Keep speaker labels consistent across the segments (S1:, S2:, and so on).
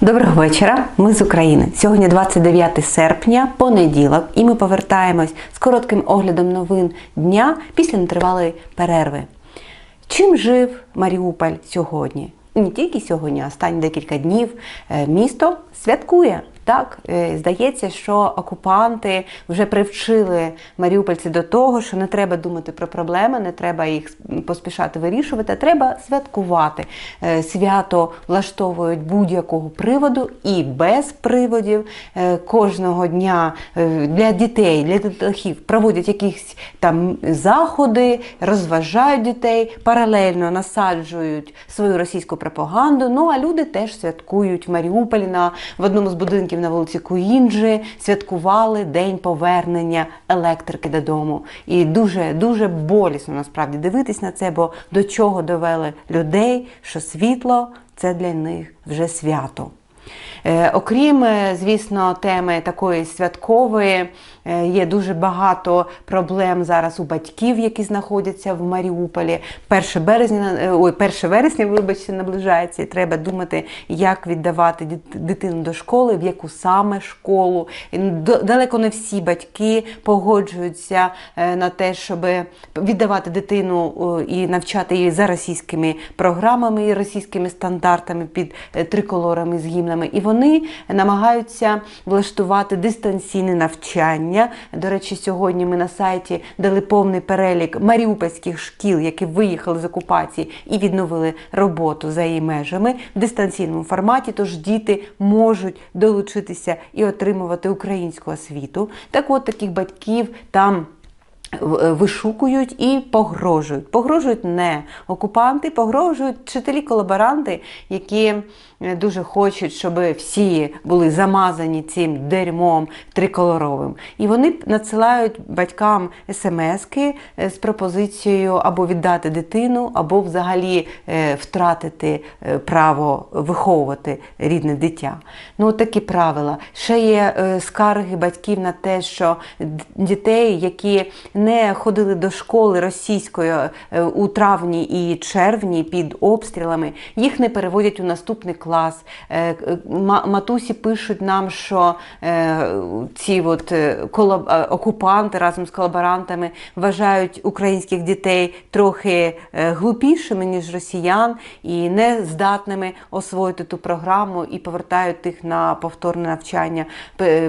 S1: Доброго вечора, ми з України. Сьогодні 29 серпня, понеділок, і ми повертаємось з коротким оглядом новин дня після нетривалої перерви. Чим жив Маріуполь сьогодні? Не тільки сьогодні, а останні декілька днів е, місто святкує. Так, е, здається, що окупанти вже привчили маріупольців до того, що не треба думати про проблеми, не треба їх поспішати вирішувати, а треба святкувати. Е, Свято влаштовують будь-якого приводу і без приводів. Е, Кожного дня для дітей, для дітлахів проводять якісь там заходи, розважають дітей, паралельно насаджують свою російську пропаганду. Ну а люди теж святкують в Маріуполі на в одному з будинків на вулиці Куінджи святкували день повернення електрики додому. І дуже дуже болісно насправді дивитись на це, бо до чого довели людей, що світло це для них вже свято. Е, Окрім, е, звісно, теми такої святкової, е, є дуже багато проблем зараз у батьків, які знаходяться в Маріуполі. 1 березня, ой, 1 вересня, вибачте, наближається, і треба думати, як віддавати дитину до школи, в яку саме школу. Далеко не всі батьки погоджуються на те, щоб віддавати дитину і навчати її за російськими програмами і російськими стандартами під триколорами з гімнами. І вони намагаються влаштувати дистанційне навчання. До речі, сьогодні ми на сайті дали повний перелік маріупольських шкіл, які виїхали з окупації і відновили роботу за її межами в дистанційному форматі. Тож діти можуть долучитися і отримувати українську освіту. Так от таких батьків там. В- Вишукують і погрожують. Погрожують не окупанти, погрожують вчителі-колаборанти, які е, дуже хочуть, щоб всі були замазані цим дерьмом триколоровим. І вони надсилають батькам смски е, з пропозицією або віддати дитину, або взагалі е, втратити е, право виховувати рідне дитя. Ну, такі правила. Ще є е, скарги батьків на те, що дітей, які не ходили до школи російської е, у травні і червні під обстрілами, їх не переводять у наступний клас. Е, Матусі пишуть нам, що е, ці от е, е, окупанти разом з колаборантами вважають українських дітей трохи е, глупішими, ніж росіян, і не здатними освоїти ту програму і повертають їх на повторне навчання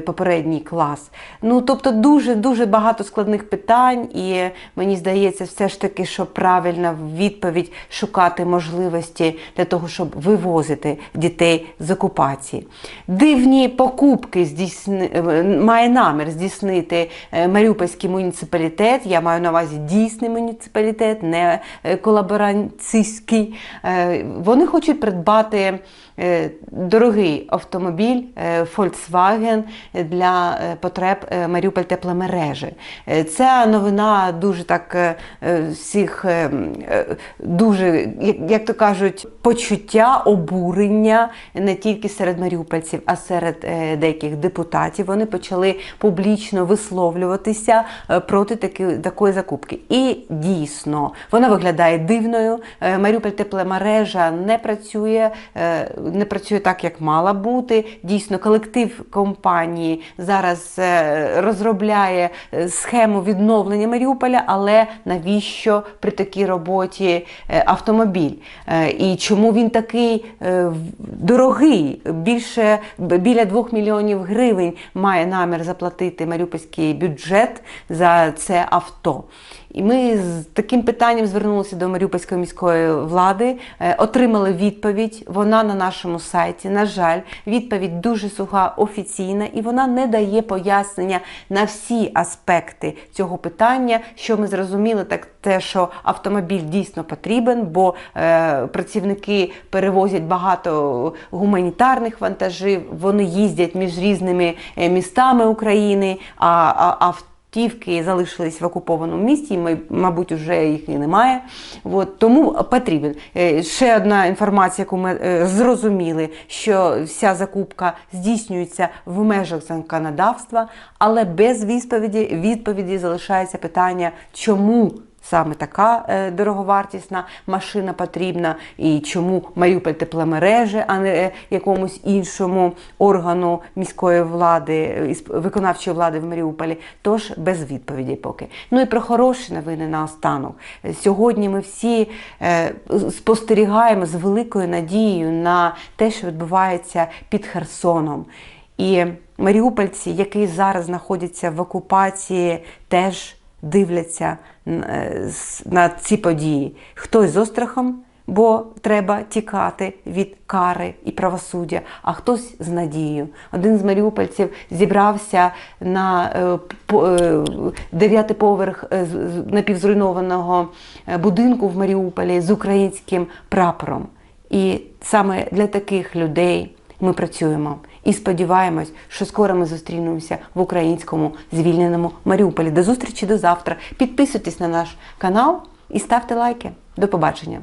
S1: попередній клас. Ну тобто дуже дуже багато складних питань, і мені здається, все ж таки, що правильна відповідь шукати можливості для того, щоб вивозити дітей з окупації. Дивні покупки здійсни... е, має намір здійснити е, Маріупольський муніципалітет. Я маю на увазі дійсний муніципалітет, не е, колабораційський. Е, Вони хочуть придбати дорогий автомобіль Volkswagen для потреб Маріуполь тепломережі. Е, Ця новина дуже так е, е, всіх е, дуже, як, то кажуть, почуття обурення не тільки серед маріупольців, а серед деяких депутатів. Вони почали публічно висловлюватися проти таки, такої закупки. І дійсно вона виглядає дивною. Маріуполь тепломережа не працює, не працює так, як мала бути. Дійсно, колектив компанії зараз розробляє схему відновлення Маріуполя, але навіщо при такій роботі е, автомобіль? Е, І чому він такий е, дорогий? Більше біля 2 мільйонів гривень має намір заплатити маріупольський бюджет за це авто. І ми з таким питанням звернулися до Маріупольської міської влади, е, отримали відповідь. Вона на нашому сайті. На жаль, відповідь дуже суха, офіційна, і вона не дає пояснення на всі аспекти цього питання. Що ми зрозуміли, так те, що автомобіль дійсно потрібен, бо е, працівники перевозять багато гуманітарних вантажів, вони їздять між різними е, містами України, а, а Автівки залишились в окупованому місті, мабуть, вже їх і немає. От, тому потрібен. Е, Ще одна інформація, яку ми е, зрозуміли, що вся закупка здійснюється в межах законодавства, але без відповіді, відповіді залишається питання, чому саме така е, дороговартісна машина потрібна, і чому Маріуполь тепломережі, а не е, якомусь іншому органу міської влади, е, виконавчої влади в Маріуполі. Тож без відповіді поки. Ну і про хороші новини наостанок. Е, Сьогодні ми всі спостерігаємо з великою надією на те, що відбувається під Херсоном. І маріупольці, які зараз знаходяться в окупації, теж дивляться е, на ці події. Хтось з острахом, бо треба тікати від кари і правосуддя, а хтось з надією. Один з маріупольців зібрався на е, е, дев'ятий поверх напівзруйнованого будинку в Маріуполі з українським прапором. І саме для таких людей ми працюємо і сподіваємось, що скоро ми зустрінемося в українському звільненому Маріуполі. До зустрічі до завтра. Підписуйтесь на наш канал і ставте лайки. До побачення.